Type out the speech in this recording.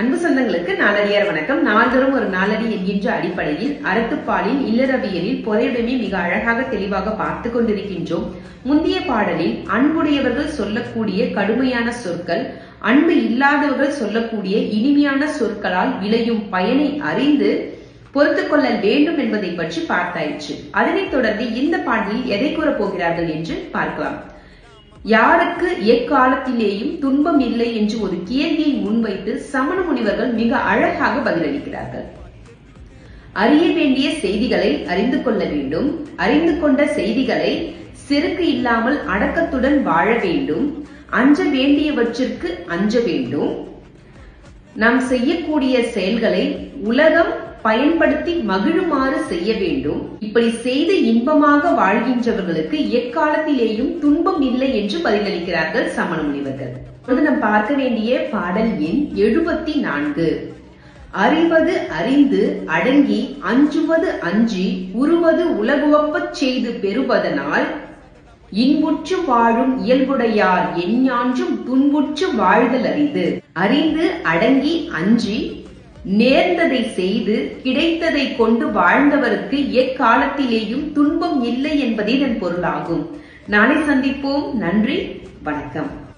அன்பு சொந்தங்களுக்கு நாளடியார் வணக்கம். நாள்தோறும் ஒரு நாளடி என்கின்ற அடிப்படையில் அறத்துப்பாலில் இல்லறவியலில் பொறையுடைமை மிக அழகாக தெளிவாக பார்த்து கொண்டிருக்கின்றோம். முந்தைய பாடலில் அன்புடையவர்கள் சொல்லக்கூடிய கடுமையான சொற்கள் அன்பு இல்லாதவர்கள் சொல்லக்கூடிய இனிமையான சொற்களால் விளையும் பயனை அறிந்து பொறுத்து கொள்ளல் வேண்டும் என்பதை பற்றி பார்த்தாயிற்று. அதனைத் தொடர்ந்து இந்த பாடலில் எதை கூறப் போகிறார்கள் என்று பார்க்கலாம். யாருக்கு எக்காலத்திலேயும் துன்பம் இல்லை என்று ஒரு கேள்வியை முன்வைத்து சமண முனிவர்கள் மிக அழகாக பதிலளிக்கிறார்கள். அறிய வேண்டிய செய்திகளை அறிந்து கொள்ள வேண்டும். அறிந்து கொண்ட செய்திகளை செருக்கு இல்லாமல் அடக்கத்துடன் வாழ வேண்டும். அஞ்ச வேண்டியவற்றிற்கு அஞ்ச வேண்டும். நாம் செய்யக்கூடிய செயல்களை உலகம் பயன்படுத்தி மகிழுமாறு செய்ய வேண்டும். இப்படி செய்து இன்பமாக வாழ்கின்றவர்களுக்கு எக்காலத்திலேயும் துன்பம் இல்லை என்று பதிலளிக்கிறார்கள் சமண முனிவர்கள் இப்பொழுது நாம் பார்க்க வேண்டிய பாடல் எண் எழுபத்தி நான்கு அறிவது அறிந்து அடங்கி அஞ்சுவது அஞ்சி உருவது உலகுவப்பச் செய்து பெறுவதனால் இன்புற்று வாழும் இயல்புடையார் எஞ்ஞான்றும் துன்புற்று வாழ்தல் அறிந்து. அறிந்து அடங்கி அஞ்சி நேர்ந்ததை செய்து கிடைத்ததை கொண்டு வாழ்ந்தவருக்கு எக்காலத்திலேயும் துன்பம் இல்லை என்பதே இதன் பொருளாகும். நாளை சந்திப்போம். நன்றி. வணக்கம்.